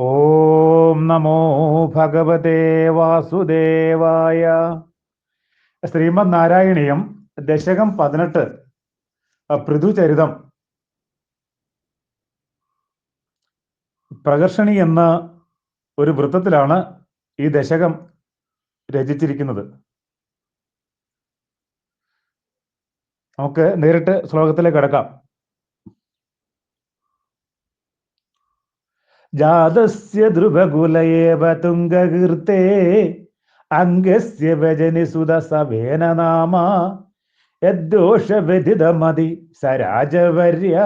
ഓം നമോ ഭഗവതേ വാസുദേവായ. ശ്രീമദ് നാരായണീയം ദശകം പതിനെട്ട് പൃഥുചരിതം. പ്രകർഷണി എന്ന ഒരു വൃത്തത്തിലാണ് ഈ ദശകം രചിച്ചിരിക്കുന്നത്. നമുക്ക് നേരിട്ട് ശ്ലോകത്തിലേക്ക് കടക്കാം. ജാതസ്യ ധ്രുവകുലയേവ തുംഗകീർത്തേ അംഗസ്യ വജനി സുതസവേന നാമ യദ്ദോഷവ്യതിതമതി സരാജവര്യ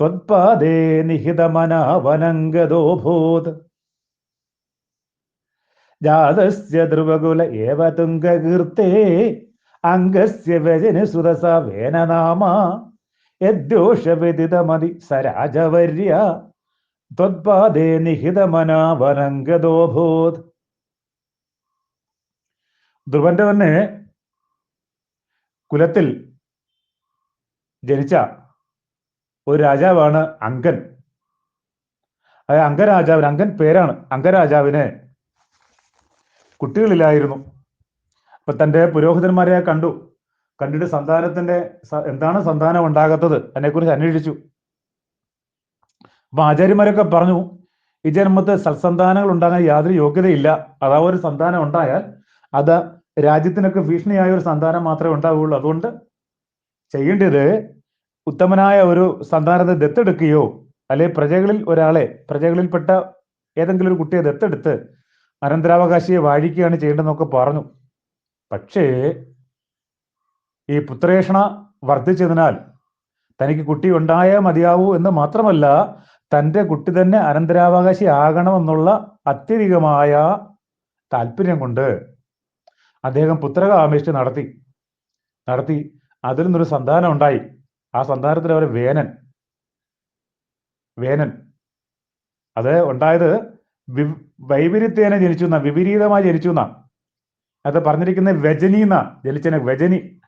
ത്വത്പാദേ നിഹിതമനാവനംഗതോഭൂത് ജാതസ്യ ധ്രുവകുല ഏവ തുംഗകീർത്തേ അംഗസ്യ വജനി സുതസവേന നാമ യദ്ദോഷവ്യതിതമതി സരാജവര്യ ത്വത്പാദേ നിഹിതമനാവനംഗതോഭൂത് ധ്രുവന്റെ തന്നെ കുലത്തിൽ ജനിച്ച ഒരു രാജാവാണ് അങ്കൻ. അതായത് അംഗരാജാവിന് അങ്കൻ പേരാണ്. അംഗരാജാവിന് കുട്ടികളില്ലായിരുന്നു അപ്പൊ തന്റെ പുരോഹിതന്മാരെ കണ്ടു. കണ്ടിട്ട് സന്താനത്തിന്റെ എന്താണ് സന്താനം ഉണ്ടാകാത്തത്? അതിനെക്കുറിച്ച് അന്വേഷിച്ചു. അപ്പൊ ആചാര്യന്മാരൊക്കെ പറഞ്ഞു ഈ ജന്മത്ത് സത്സന്താനങ്ങൾ ഉണ്ടാകാൻ യാതൊരു യോഗ്യതയില്ല. അതാ ഒരു സന്താനം ഉണ്ടായാൽ അത് രാജ്യത്തിനൊക്കെ ഭീഷണിയായ ഒരു സന്താനം മാത്രമേ ഉണ്ടാവുകയുള്ളൂ. അതുകൊണ്ട് ചെയ്യേണ്ടത് ഉത്തമനായ ഒരു സന്താനത്തെ ദത്തെടുക്കുകയോ അല്ലെ പ്രജകളിൽ ഒരാളെ പ്രജകളിൽപ്പെട്ട ഏതെങ്കിലും ഒരു കുട്ടിയെ ദത്തെടുത്ത് അനന്തരാവകാശിയെ വാഴിക്കുകയാണ് ചെയ്യേണ്ടതെന്നൊക്കെ പറഞ്ഞു. പക്ഷേ ഈ പുത്രേഷണ വർദ്ധിച്ചതിനാൽ തനിക്ക് കുട്ടി ഉണ്ടായേ മതിയാവൂ എന്ന് മാത്രമല്ല തന്റെ കുട്ടി തന്നെ അനന്തരാവകാശി ആകണമെന്നുള്ള അത്യധികമായ താല്പര്യം കൊണ്ട് അദ്ദേഹം പുത്രകാമേഷ്ടി നടത്തി. നടത്തി. അതിൽ നിന്നൊരു സന്താനം ഉണ്ടായി. ആ സന്താനത്തിൽ അവർ വേനൻ. വേനൻ. അത് ഉണ്ടായത് വൈപരീത്യേന ജനിച്ചു എന്നാ വിപരീതമായി ജനിച്ചു എന്നാ. അത് പറഞ്ഞിരിക്കുന്നത് വ്യജനി എന്നാ. ജനിച്ചനെ വ്യജനി.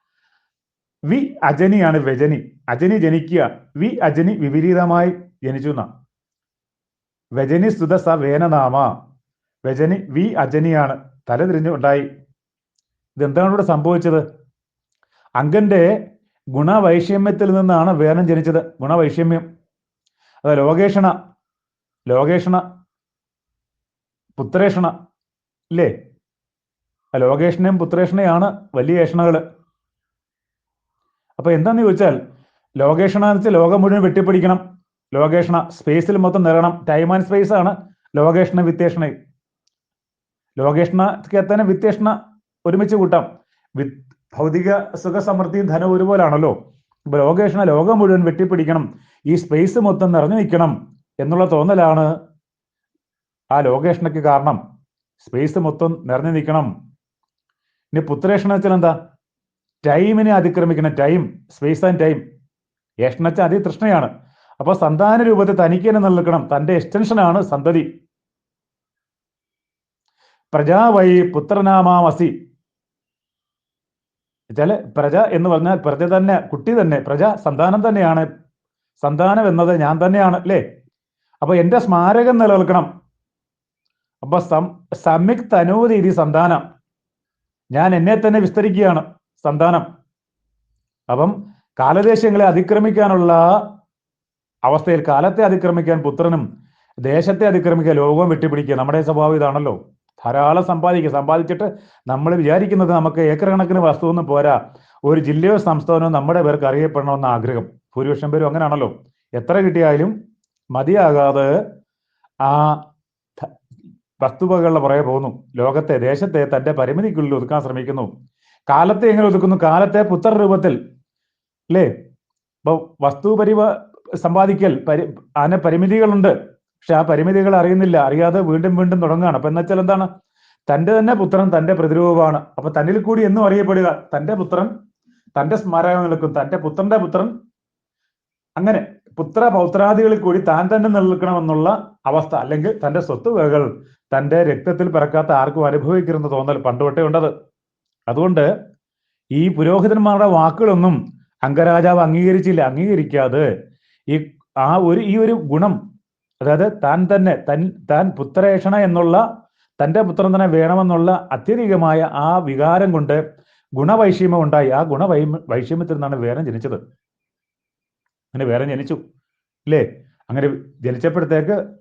വി അജനിയാണ് വ്യജനി. അജനി ജനിക്കുക. വി അജനി വിപരീതമായി ജനിച്ചു എന്നാ. വ്യജനി സ്തുത സ വേനനാമ വ്യജനി വി അജനിയാണ്. തലതിരിഞ്ഞു ഉണ്ടായി. ഇതെന്താണ് ഇവിടെ സംഭവിച്ചത്? അങ്കന്റെ ഗുണവൈഷമ്യത്തിൽ നിന്നാണ് വേനം ജനിച്ചത്. ഗുണവൈഷമ്യം. അത് ലോകേഷണ. ലോകേഷണ. പുത്രേഷണ. ഇല്ലേ? ലോകേഷണയും പുത്രേഷണയാണ് വലിയ ഏഷണകൾ അപ്പൊ എന്താന്ന് ചോദിച്ചാൽ ലോകേഷണ എന്ന് വെച്ചാൽ ലോകം മുഴുവൻ വെട്ടിപ്പിടിക്കണം. ലോകേഷണ സ്പേസിൽ മൊത്തം നിറയണം. ടൈം ആൻഡ് സ്പേസ് ആണ് ലോകേഷണ വിത്തേഷണ. ലോകേഷണക്ക് തന്നെ വിത്തേഷണ ഒരുമിച്ച് കൂട്ടാം. വി ഭൗതിക സുഖ സമൃദ്ധിയും ധനം ഒരുപോലാണല്ലോ. ഇപ്പൊ ലോകേഷണ ലോകം മുഴുവൻ വെട്ടിപ്പിടിക്കണം. ഈ സ്പേസ് മൊത്തം നിറഞ്ഞു നിൽക്കണം എന്നുള്ള തോന്നലാണ് ആ ലോകേഷണയ്ക്ക് കാരണം. സ്പേസ് മൊത്തം നിറഞ്ഞു നിൽക്കണം. ഇനി പുത്രേഷണ വെച്ചാൽ എന്താ? ടൈമിനെ അതിക്രമിക്കണം. ടൈം സ്പേസ് ആൻഡ് ടൈം ഏഷണച്ച അതി അതിതൃഷ്ണയാണ്. അപ്പൊ സന്താന രൂപത്തിൽ തനിക്ക് തന്നെ നിലനിൽക്കണം തന്റെ എക്സ്റ്റൻഷനാണ് സന്തതി. പ്രജാവൈ പുത്രനാമാമസി വെച്ചാൽ പ്രജ എന്ന് പറഞ്ഞാൽ പ്രജ തന്നെ കുട്ടി തന്നെ പ്രജ സന്താനം തന്നെയാണ്. സന്താനം എന്നത് ഞാൻ തന്നെയാണ് അല്ലേ? അപ്പൊ എന്റെ സ്മാരകം നിലനിൽക്കണം. അപ്പൊ സം സമ്യക് തനൂതീതി സന്താനം. ഞാൻ എന്നെ തന്നെ വിസ്തരിക്കുകയാണ് സന്താനം. അപ്പം കാലദേശങ്ങളെ അതിക്രമിക്കാനുള്ള അവസ്ഥയിൽ കാലത്തെ അതിക്രമിക്കാൻ പുത്രനും ദേശത്തെ അതിക്രമിക്കാൻ ലോകവും വെട്ടിപ്പിടിക്കുക നമ്മുടെ സ്വഭാവം ഇതാണല്ലോ. ധാരാളം സമ്പാദിക്കുക. സമ്പാദിച്ചിട്ട് നമ്മൾ വിചാരിക്കുന്നത് നമുക്ക് ഏക്കർ കണക്കിന് വസ്തുവൊന്നും പോരാ. ഒരു ജില്ലയോ സംസ്ഥാനമോ നമ്മുടെ പേർക്ക് അറിയപ്പെടണമെന്ന ആഗ്രഹം. ഭൂരിപക്ഷം പേരും അങ്ങനെയാണല്ലോ എത്ര കിട്ടിയാലും മതിയാകാതെ ആ വസ്തുവകളുടെ പുറകെ പോകുന്നു. ലോകത്തെ ദേശത്തെ തന്റെ പരിമിതിക്കുള്ളിൽ ഒതുക്കാൻ ശ്രമിക്കുന്നു. കാലത്തെ എങ്ങനെ ഒതുക്കുന്നു? കാലത്തെ പുത്ര രൂപത്തിൽ അല്ലേ? വസ്തു പരിവ സമ്പാദിക്കൽ പരി അതിന് പരിമിതികളുണ്ട്. പക്ഷെ ആ പരിമിതികൾ അറിയുന്നില്ല. അറിയാതെ വീണ്ടും വീണ്ടും തുടങ്ങുകയാണ്. അപ്പൊ എന്നുവെച്ചാൽ എന്താണ്? തന്റെ തന്നെ പുത്രൻ തന്റെ പ്രതിരൂപമാണ്. അപ്പൊ തന്നിൽ കൂടി എന്നും അറിയപ്പെടുക. തന്റെ പുത്രൻ തന്റെ സ്മാരകം നിൽക്കും തന്റെ പുത്രന്റെ പുത്രൻ അങ്ങനെ പുത്ര പൗത്രാദികളിൽ കൂടി താൻ തന്നെ നിലനിൽക്കണമെന്നുള്ള അവസ്ഥ. അല്ലെങ്കിൽ തന്റെ സ്വത്തുവകകൾ തന്റെ രക്തത്തിൽ പിറക്കാത്ത ആർക്കും അനുഭവിക്കരുന്ന തോന്നൽ പണ്ടുവട്ടേ ഉണ്ടത്. അതുകൊണ്ട് ഈ പുരോഹിതന്മാരുടെ വാക്കുകളൊന്നും അംഗരാജാവ് അംഗീകരിച്ചില്ല. അംഗീകരിക്കാതെ ഈ ആ ഒരു ഈ ഒരു ഗുണം അതായത് താൻ തന്നെ തൻ താൻ പുത്രേഷണ എന്നുള്ള തന്റെ പുത്രൻ തന്നെ വേണമെന്നുള്ള അത്യധികമായ ആ വികാരം കൊണ്ട് ഗുണവൈഷമ്യം ഉണ്ടായി. ആ ഗുണവൈ വൈഷമ്യത്തിൽ നിന്നാണ് വേരം ജനിച്ചത്. അങ്ങനെ വേരം ജനിച്ചു. ഇല്ലേ? അങ്ങനെ ജനിച്ചപ്പോഴത്തേക്ക്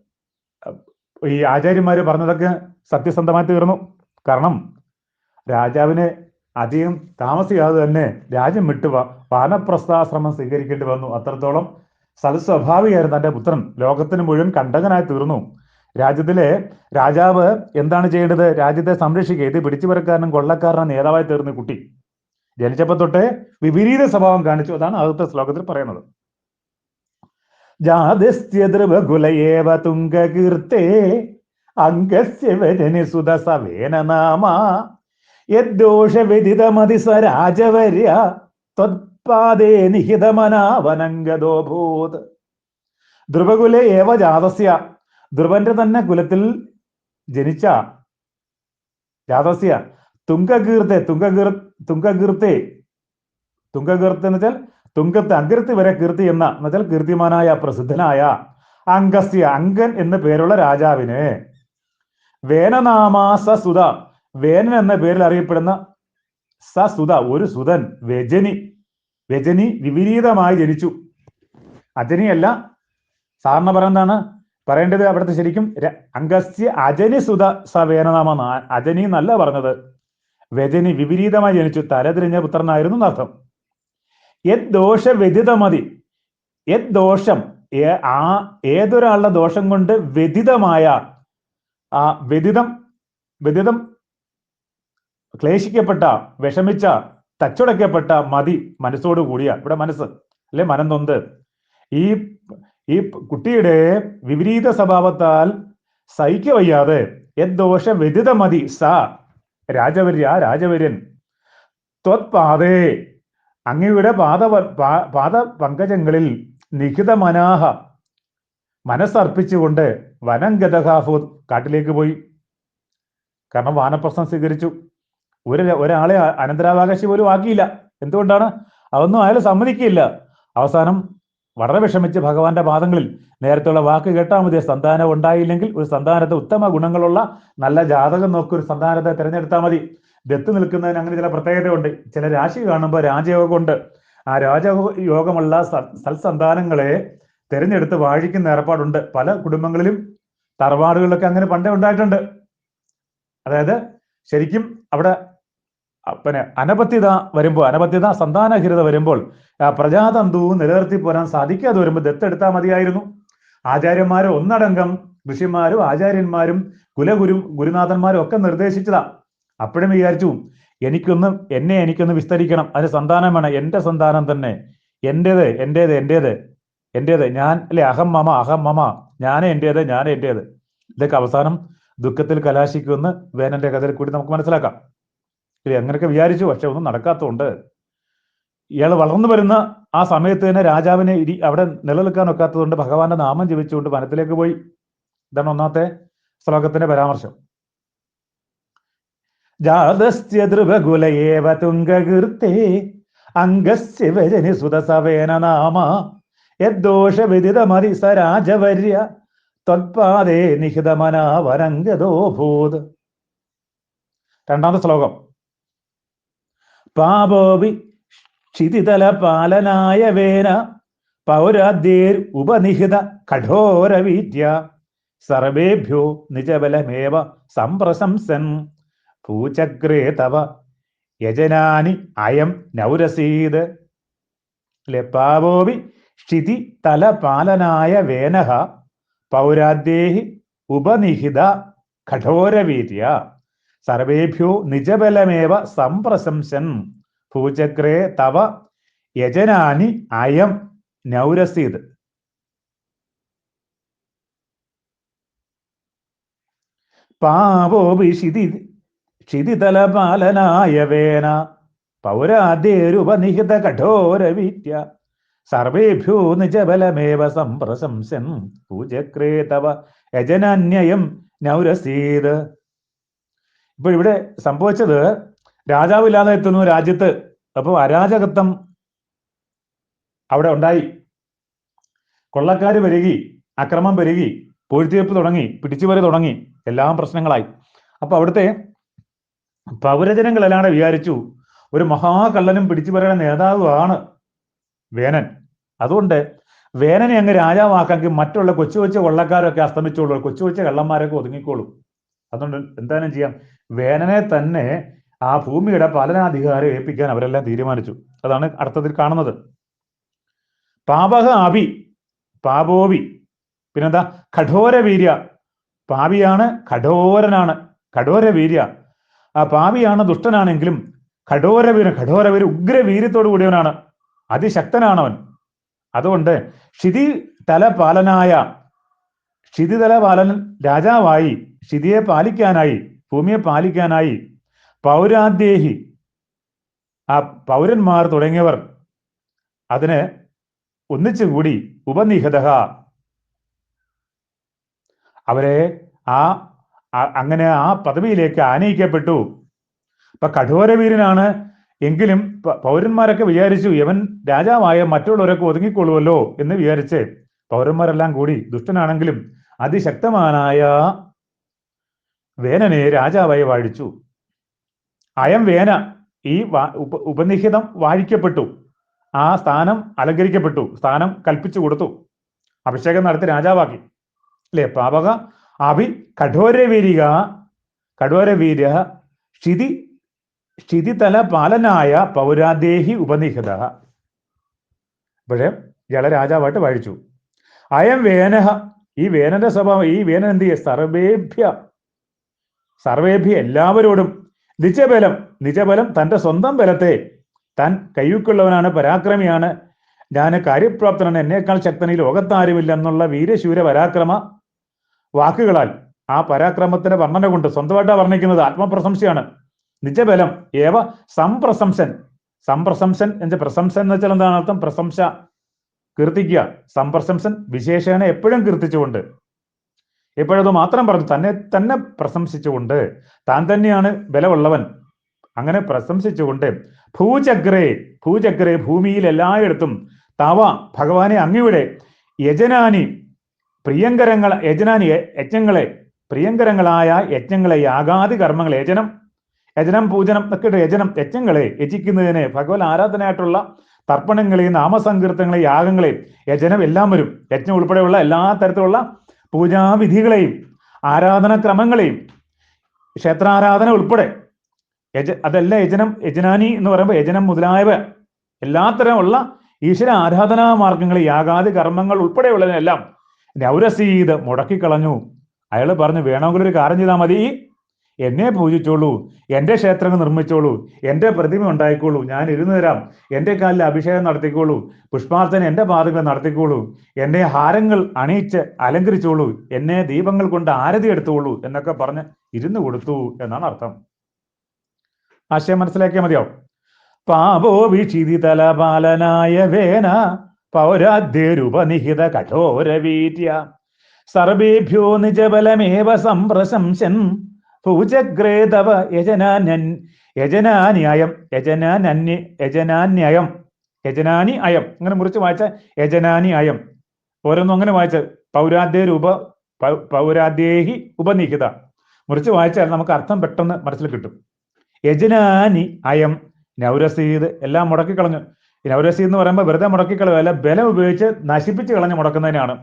ഈ ആചാര്യന്മാർ പറഞ്ഞതൊക്കെ സത്യസന്ധമായി തീർന്നു. കാരണം രാജാവിന് അധികം താമസിയാതെ തന്നെ രാജ്യം വിട്ട് വാനപ്രസ്ഥാശ്രമം സ്വീകരിക്കേണ്ടി വന്നു. അത്രത്തോളം സൽസ്വഭാവിയായിരുന്നു തന്റെ പുത്രൻ. ലോകത്തിന് മുഴുവൻ കണ്ടകനായി തീർന്നു. രാജ്യത്തിലെ രാജാവ് എന്താണ് ചെയ്യേണ്ടത്? രാജ്യത്തെ സംരക്ഷിക്കുക. ഇത് പിടിച്ചുപറക്കാരനും കൊള്ളക്കാരനും നേതാവായി തീർന്ന കുട്ടി. ജനിച്ചപ്പോ തൊട്ടേ വിപരീത സ്വഭാവം കാണിച്ചു. അതാണ് ആദ്യത്തെ ശ്ലോകത്തിൽ പറയുന്നത്. ജാതസ്യ ധ്രുവകുലയേവ തുംഗകീർത്തേ നാമ സരാജവര്യ ത്വത്പാദേ നിഹിതമനാവനംഗതോ ഭൂത് ധ്രുവകുലെ ഏവ ജാതസ്യ. ധ്രുവന്റെ തന്നെ കുലത്തിൽ ജനിച്ച ജാതസ്യ. തുങ്കകീർത്തെ തുങ്കകീർ തുങ്കകീർത്തെ തുങ്കകീർത്ത് എന്ന് വെച്ചാൽ തുങ്കത്ത് അകീർത്തി വരെ കീർത്തി എന്ന എന്ന് വെച്ചാൽ കീർത്തിമാനായ പ്രസിദ്ധനായ അംഗസ്യ അങ്കൻ എന്ന പേരുള്ള രാജാവിന്. വേനനാമാസ സസുത വേനൻ എന്ന പേരിൽ അറിയപ്പെടുന്ന സസുത ഒരു സുതൻ വ്യജനി വ്യജനി വിപരീതമായി ജനിച്ചു. അജനിയല്ല സാറിന് പറയുന്നതാണ് പറയേണ്ടത് അവിടുത്തെ ശരിക്കും അംഗസ്യ അജനി സുത സവേനനാമെന്ന് അജനി എന്നല്ല പറഞ്ഞത്. വ്യജനി വിപരീതമായി ജനിച്ചു തലതിരിഞ്ഞ പുത്രനായിരുന്നു എന്നർത്ഥം യത് ദോഷ വ്യതിതമതി യത് ദോഷം ആ ഏതൊരാളുടെ ദോഷം കൊണ്ട് വ്യതിതമായ ആ വ്യതിതം വ്യതിതം ക്ലേശിക്കപ്പെട്ട വിഷമിച്ച തച്ചുടയ്ക്കപ്പെട്ട മതി മനസ്സോട് കൂടിയ ഇവിടെ മനസ്സ് അല്ലെ? മനം നൊന്ത്. ഈ ഈ കുട്ടിയുടെ വിപരീത സ്വഭാവത്താൽ സഹിക്കവയ്യാതെ യദ്ദോഷ വ്യതിത മതി സ. രാജവര്യ രാജവര്യൻ. ത്വത്പാതേ അങ്ങയുടെ പാദ പാദ പങ്കജങ്ങളിൽ നിഹിത മനാഹ. മനസ്സർപ്പിച്ചുകൊണ്ട് വനം ഗതകാഫു കാട്ടിലേക്ക് പോയി. കാരണം വാനപ്രസ്ഥം സ്വീകരിച്ചു. ഒരു ഒരാളെ അനന്തരാവകാശി പോലും ആക്കിയില്ല. എന്തുകൊണ്ടാണ്? അതൊന്നും അയാൾ സമ്മതിക്കില്ല. അവസാനം വളരെ വിഷമിച്ച് ഭഗവാന്റെ പാദങ്ങളിൽ നേരത്തെയുള്ള വാക്ക് കേട്ടാൽ മതി. സന്താനം ഉണ്ടായില്ലെങ്കിൽ ഒരു സന്താനത്തെ ഉത്തമ ഗുണങ്ങളുള്ള നല്ല ജാതകം നോക്കി ഒരു സന്താനത്തെ തിരഞ്ഞെടുത്താൽ മതി. ദത്ത് നിൽക്കുന്നതിന് അങ്ങനെ ചില പ്രത്യേകതയുണ്ട്. ചില രാശി കാണുമ്പോൾ രാജയോഗമുണ്ട്. ആ രാജയോഗമുള്ള സൽസന്താനങ്ങളെ തിരഞ്ഞെടുത്ത് വാഴിക്കുന്ന ഏർപ്പാടുണ്ട്. പല കുടുംബങ്ങളിലും തറവാടുകളിലൊക്കെ അങ്ങനെ പണ്ടേ ഉണ്ടായിട്ടുണ്ട്. അതായത് ശരിക്കും അവിടെ പിന്നെ അനപത്യത വരുമ്പോൾ അനപത്യത സന്താനഹിരത വരുമ്പോൾ പ്രജാതന്തുവും പ്രജാതന്തു നിലനിർത്തി പോരാൻ സാധിക്കാതെ വരുമ്പോൾ ദത്തെടുത്താൽ മതിയായിരുന്നു. ആചാര്യന്മാരും ഒന്നടങ്കം ഋഷിമാരും ആചാര്യന്മാരും കുലഗുരു ഗുരുനാഥന്മാരും ഒക്കെ നിർദ്ദേശിച്ചതാ. അപ്പോഴും വിചാരിച്ചു എനിക്കൊന്ന് എന്നെ എനിക്കൊന്ന് വിസ്തരിക്കണം. അതിന് സന്താനം വേണം. എന്റെ സന്താനം തന്നെ. എന്റേത് എന്റേത് എന്റേത് എന്റേത് ഞാൻ അല്ലെ അഹം മമ അഹം മമ. ഞാനേ എന്റേത് ഞാനേ എന്റേത് ഇതൊക്കെ അവസാനം ദുഃഖത്തിൽ കലാശിക്കുമെന്ന് വേനന്റെ കഥയിൽ കൂടി നമുക്ക് മനസ്സിലാക്കാം. ഇല്ലേ അങ്ങനെയൊക്കെ വിചാരിച്ചു. പക്ഷെ ഒന്നും നടക്കാത്തതുകൊണ്ട് ഇയാൾ വളർന്നു വരുന്ന ആ സമയത്ത് തന്നെ രാജാവിനെ ഇരി അവിടെ നിലനിൽക്കാൻ ഒക്കാത്തതുകൊണ്ട് ഭഗവാന്റെ നാമം ജപിച്ചുകൊണ്ട് വനത്തിലേക്ക് പോയി. ഇതാണ് ഒന്നാമത്തെ ശ്ലോകത്തിന്റെ പരാമർശം. നാമ രണ്ടാമത്തെ ശ്ലോകം. പാപോപി ക്ഷിതിതല പാലനായ വേന പൗരാദ്യേർ ഉപനിഹിത കഠോരവീര്യ സർവേഭ്യോ നിജബലമേവ സംപ്രശംസൻ പൂച്ചഗ്രേ തവ യജനാനി അയം നൗരസീത്. അല്ലെ പാവോവി ക്ഷിതി തല പാലനായ വേനഹ പൗരാദ്ദേഹി ഉപനിഹിത കഠോരവീര്യ സർവേഭ്യോ നിജബലമേവ സംപ്രശംസൻ. ഭൂചക്രേ തവ യജനാനി അയം. നൗരസീത് പാപോപി ക്ഷിതി ക്ഷിതിതലപാലനായ വേന. പൗരാദേരുപനിഹിത കഠോരവീര്യ സർവേഭ്യോ നിജബലമേവ സംപ്രശംസൻ. ഭൂചക്രേ തവ യജനന്യയം. നൗരസീത് ഇപ്പൊ ഇവിടെ സംഭവിച്ചത് രാജാവില്ലാതെ എത്തുന്നു രാജ്യത്ത്. അപ്പോൾ അരാജകത്വം അവിടെ ഉണ്ടായി. കൊള്ളക്കാർ പെരുകി അക്രമം പെരുകി പൂഴ്ത്തിവെപ്പ് തുടങ്ങി പിടിച്ചുപറി തുടങ്ങി എല്ലാം പ്രശ്നങ്ങളായി. അപ്പൊ അവിടുത്തെ പൗരജനങ്ങൾ അല്ലാണ്ട് വിചാരിച്ചു ഒരു മഹാകള്ളനും പിടിച്ചുപറിയുടെ നേതാവുമാണ് വേനൻ. അതുകൊണ്ട് വേനനെ അങ്ങ് രാജാവാക്കാമെങ്കിൽ മറ്റുള്ള കൊച്ചു കൊച്ചു കൊള്ളക്കാരൊക്കെ അസ്തമിച്ചോളൂ കൊച്ചു കൊച്ചു കള്ളന്മാരൊക്കെ ഒതുങ്ങിക്കോളും. അതുകൊണ്ട് എന്തായാലും ചെയ്യാം? വേനനെ തന്നെ ആ ഭൂമിയുടെ പാലനാധികാരം ഏൽപ്പിക്കാൻ അവരെല്ലാം തീരുമാനിച്ചു. അതാണ് അടുത്തതിൽ കാണുന്നത്. പാപക അഭി പാപോവി പിന്നെന്താ? കഠോര വീര്യ പാപിയാണ് കഠോരനാണ്. കഠോര വീര്യ ആ പാപിയാണ് ദുഷ്ടനാണെങ്കിലും കഠോരവീര കഠോരവീര ഉഗ്രവീര്യത്തോടു കൂടിയവനാണ്. അതിശക്തനാണവൻ. അതുകൊണ്ട് ക്ഷിതി തല പാലനായ ക്ഷിതിതല ബാലൻ രാജാവായി ക്ഷിതിയെ പാലിക്കാനായി ഭൂമിയെ പാലിക്കാനായി പൗരാദ്യേഹി ആ പൗരന്മാർ തുടങ്ങിയവർ അതിന് ഒന്നിച്ചുകൂടി ഉപനിഹിത അവരെ ആ ആ- അങ്ങനെ ആ പദവിയിലേക്ക് ആനയിക്കപ്പെട്ടു. ഇപ്പൊ കഠോരവീരനാണ് എങ്കിലും പൗരന്മാരൊക്കെ വിചാരിച്ചു യവൻ രാജാവായ മറ്റുള്ളവരൊക്കെ ഒതുങ്ങിക്കൊള്ളുമല്ലോ എന്ന് വിചാരിച്ച് പൗരന്മാരെല്ലാം കൂടി ദുഷ്ടനാണെങ്കിലും അതിശക്തമാനായ വേനനെ രാജാവായി വാഴിച്ചു. അയം വേന ഈ ഉപനിഹിതം വാഴിക്കപ്പെട്ടു. ആ സ്ഥാനം അലങ്കരിക്കപ്പെട്ടു. സ്ഥാനം കൽപ്പിച്ചു കൊടുത്തു. അഭിഷേകം നടത്തി രാജാവാക്കി. അല്ലേ പാപക അഭി കഠോരവീരിക കഠോരവീര ക്ഷിതി ക്ഷിതിതല പാലനായ പൗരാദേഹി ഉപനിഹിത. പക്ഷേ ഇയാളെ രാജാവായിട്ട് വാഴിച്ചു. അയം വേനഹ ഈ വേനന്റെ സ്വഭാവം ഈ വേനൻ എന്ത് ചെയ്യുക സർവേഭ്യ. സർവേഭ്യ എല്ലാവരോടും നിജബലം. നിജബലം തന്റെ സ്വന്തം ബലത്തെ താൻ കൈവിക്കുള്ളവനാണ് പരാക്രമിയാണ്. ഞാൻ കാര്യപ്രാപ്തനാണ്. എന്നേക്കാൾ ശക്തൻ ലോകത്താരുമില്ല എന്നുള്ള വീരശൂര പരാക്രമ വാക്കുകളാൽ ആ പരാക്രമത്തിന്റെ വർണന കൊണ്ട് സ്വന്തമായിട്ടാണ് വർണിക്കുന്നത് ആത്മപ്രശംസയാണ്. നിജബലം ഏവ സംപ്രശംസൻ. സംപ്രശംസൻ എന്ന പ്രശംസ എന്ന് വെച്ചാൽ എന്താണ് അർത്ഥം? പ്രശംസ. കീർത്തിക്കുക. സംപ്രശംസൻ വിശേഷേണ എപ്പോഴും കീർത്തിച്ചുകൊണ്ട്. എപ്പോഴത് മാത്രം പറഞ്ഞു തന്നെ തന്നെ പ്രശംസിച്ചുകൊണ്ട്. താൻ തന്നെയാണ് ബലമുള്ളവൻ. അങ്ങനെ പ്രശംസിച്ചുകൊണ്ട് ഭൂചക്രേ ഭൂചക്രേ ഭൂമിയിൽ എല്ലായിടത്തും തവ ഭഗവാനെ അങ്ങിവിടെ യജനാനി പ്രിയങ്കരങ്ങൾ യജനാനി യജ്ഞങ്ങളെ പ്രിയങ്കരങ്ങളായ യജ്ഞങ്ങളെ യാഗാതി കർമ്മങ്ങൾ യജനം യജനം പൂജനം ഒക്കെ യജനം യജ്ഞങ്ങളെ യജിക്കുന്നതിന് ഭഗവത് ആരാധനയായിട്ടുള്ള തർപ്പണങ്ങളെയും നാമസങ്കീർത്തങ്ങളെയും യാഗങ്ങളെയും യജനം എല്ലാം വരും. യജ്ഞം ഉൾപ്പെടെയുള്ള എല്ലാ തരത്തിലുള്ള പൂജാവിധികളെയും ആരാധന ആരാധനാക്രമങ്ങളെയും ക്ഷേത്രാരാധന ഉൾപ്പെടെ യജ അതല്ല യജനം യജനാനി എന്ന് പറയുമ്പോൾ യജനം മുതലായവ എല്ലാ തരമുള്ള ഈശ്വര ആരാധനാ മാർഗങ്ങൾ യാഗാദി കർമ്മങ്ങൾ ഉൾപ്പെടെയുള്ളതിനെല്ലാം നൗരസീത് മുടക്കിക്കളഞ്ഞു. അയാൾ പറഞ്ഞു വേണമെങ്കിൽ ഒരു കാര്യം ചെയ്താൽ മതി. എന്നെ പൂജിച്ചോളൂ എന്റെ ക്ഷേത്രങ്ങൾ നിർമ്മിച്ചോളൂ എന്റെ പ്രതിമ ഉണ്ടായിക്കോളൂ ഞാൻ ഇരുന്നു തരാം എന്റെ കാലിൽ അഭിഷേകം നടത്തിക്കോളൂ പുഷ്പാർച്ചന എന്റെ പാദങ്ങൾ നടത്തിക്കോളൂ എന്നെ ഹാരങ്ങൾ അണിയിച്ച് അലങ്കരിച്ചോളൂ എന്നെ ദീപങ്ങൾ കൊണ്ട് ആരതി എടുത്തോളൂ എന്നൊക്കെ പറഞ്ഞ് ഇരുന്ന് കൊടുത്തു എന്നാണ് അർത്ഥം. ആശയം മനസ്സിലാക്കിയാൽ മതിയാവും. പാപോ വിക്ഷിതി തലപാലനായ വേന പൗരാദ്യരുപനിഹിത കഠോരവീര്യ സർവേഭ്യോ നിജബലമേവ സംപ്രശംസൻ ഭൂചഗ്രേ തവ യജനാനി അയം യജനാനന്യ യജനാന്യയം യജനാനി അയം അങ്ങനെ മുറിച്ച് വായിച്ച യജനാനി അയം ഓരോന്നും അങ്ങനെ വായിച്ച പൗരാദ്യ രൂപ പൗരാദ്യേഹി ഉപനിഹിത. മുറിച്ച് വായിച്ചാൽ നമുക്ക് അർത്ഥം പെട്ടെന്ന് മനസ്സിൽ കിട്ടും. യജനാനി അയം നൗരസീത് എല്ലാം മുടക്കി കളഞ്ഞു നൗരസീത് എന്ന് പറയുമ്പോൾ വെറുതെ മുടക്കിക്കളയല്ല ബലം ഉപയോഗിച്ച് നശിപ്പിച്ച് കളഞ്ഞ് മുടക്കുന്നതിനാണ്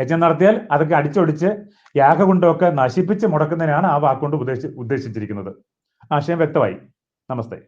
യജ്ഞം നടത്തിയാൽ അതൊക്കെ അടിച്ചൊടിച്ച് യാഗകുണ്ടമൊക്കെ നശിപ്പിച്ച് മുടക്കുന്നതിനാണ് ആ വാക്കുകൊണ്ട് ഉദ്ദേശി ഉദ്ദേശിച്ചിരിക്കുന്നത്. ആശയം വ്യക്തമായി. നമസ്തേ.